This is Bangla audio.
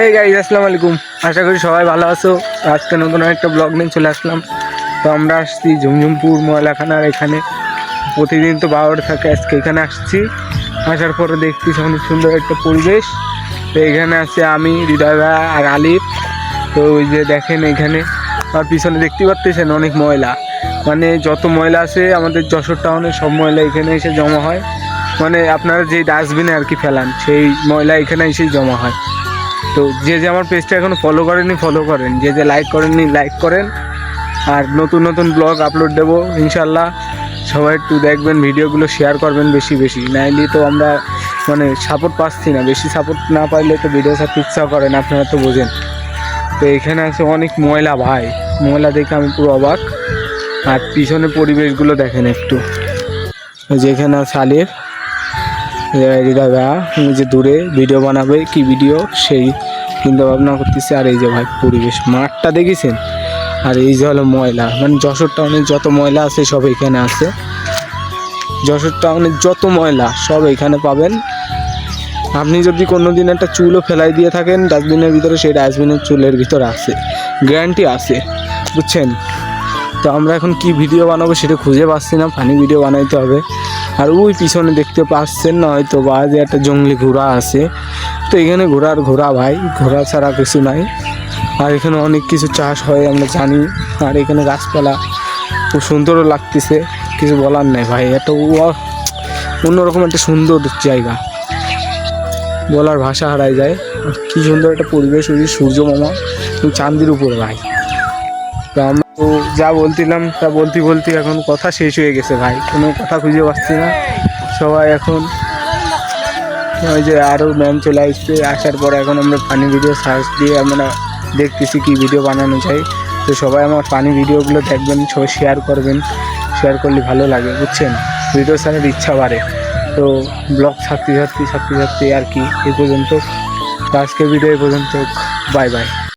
এই গাইজ আসসালামু আলাইকুম। আশা করি সবাই ভালো আছো। আজকে নতুন একটা ব্লগ নিয়ে চলে আসলাম। তো আমরা আসছি ঝুমঝুমপুর ময়লাখানার এখানে। প্রতিদিন তো বারোর থাকে, আজকে এখানে আসছি। আসার পরে দেখছি অনেক সুন্দর একটা পরিবেশ। তো এখানে আছে আমি, হৃদয় ভাই আর আলিফ। তো ওই যে দেখেন এখানে, আর পিছনে দেখতে পাচ্ছেন অনেক ময়লা। মানে যত ময়লা আছে, আমাদের যশোর টাউনে সব ময়লা এখানে এসে জমা হয়। মানে আপনারা যে ডাস্টবিনে আর কি ফেলান, সেই ময়লা এখানে এসেই জমা হয়। তো যে যে আমার পেজটা এখনও ফলো করেনি ফলো করেন। যে যে লাইক করেননি লাইক করেন। আর নতুন নতুন ব্লগ আপলোড দেবো, ইনশাল্লাহ। সবাই একটু দেখবেন, ভিডিওগুলো শেয়ার করবেন বেশি বেশি। নাইলে তো আমরা মানে সাপোর্ট পাচ্ছি না। বেশি সাপোর্ট না পাইলে তো ভিডিও ছাড়তে ইচ্ছা করেন আপনারা তো বোঝেন। তো এখানে আছে অনেক ময়লা ভাই। ময়লা দেখে আমি পুরো অবাক। আর পিছনে পরিবেশগুলো দেখেন একটু। যেখানে আছে আলিফ। দাদা যে দূরে ভিডিও বানাবে, কি ভিডিও সেই চিন্তা ভাবনা করতেছে। আর এই যে ভাই, পরিবেশ মাঠটা দেখেছেন? আর এই যে হলো ময়লা। মানে যশোর টাউনে যত ময়লা আছে, সব এখানে আছে। যশোর টাউনের যত ময়লা, সব এখানে পাবেন। আপনি যদি কোনো দিন একটা চুলও ফেলাই দিয়ে থাকেন ডাস্টবিনের ভিতরে সেই ডাস্টবিনের চুলের ভিতরে আছে। গ্যারান্টি আছে। বুঝছেন? তো আমরা এখন কি ভিডিও বানাবো সেটা খুঁজে পাচ্ছি না ফানি ভিডিও বানাইতে হবে। আর ওই পিছনে দেখতে পাচ্ছেন না, হয়তো বা যে একটা জঙ্গলি ঘোড়া আছে। তো এখানে ঘোড়ার ঘোড়া ভাই, ঘোড়া ছাড়া কিছু নাই। আর এখানে অনেক কিছু চাষ হয়, আমরা জানি। আর এখানে গাছপালা খুব সুন্দরও লাগতেছে, কিছু বলার নেই ভাই। একটা অন্যরকম একটা সুন্দর জায়গা। বলার ভাষা হারাই যায়। কি সুন্দর একটা পরিবেশ, ওই সূর্য মামা চাঁদের উপরে ভাই। তো তো যা বলছিলাম, তা বলতে বলতে এখন কথা শেষ হয়ে গেছে ভাই। কোনো কথা খুঁজে পাচ্ছি না। সবাই এখন ওই যে আরও ম্যাম চলে আসছে। আসার পর এখন আমরা ফানি ভিডিও সার্চ দিয়ে আমরা দেখতেছি কি ভিডিও বানানো যায়। তো সবাই আমার ফানি ভিডিওগুলো দেখবেন, সবাই শেয়ার করবেন। শেয়ার করলে ভালো লাগে, বুঝছেন? ভিডিও ছাড়ার ইচ্ছা বাড়ে। তো ব্লগ ছাড়তে ছাড়তে ছাড়তে ছাড়তে আর কি, এ পর্যন্ত। তো আজকের ভিডিও এ পর্যন্ত। Bye bye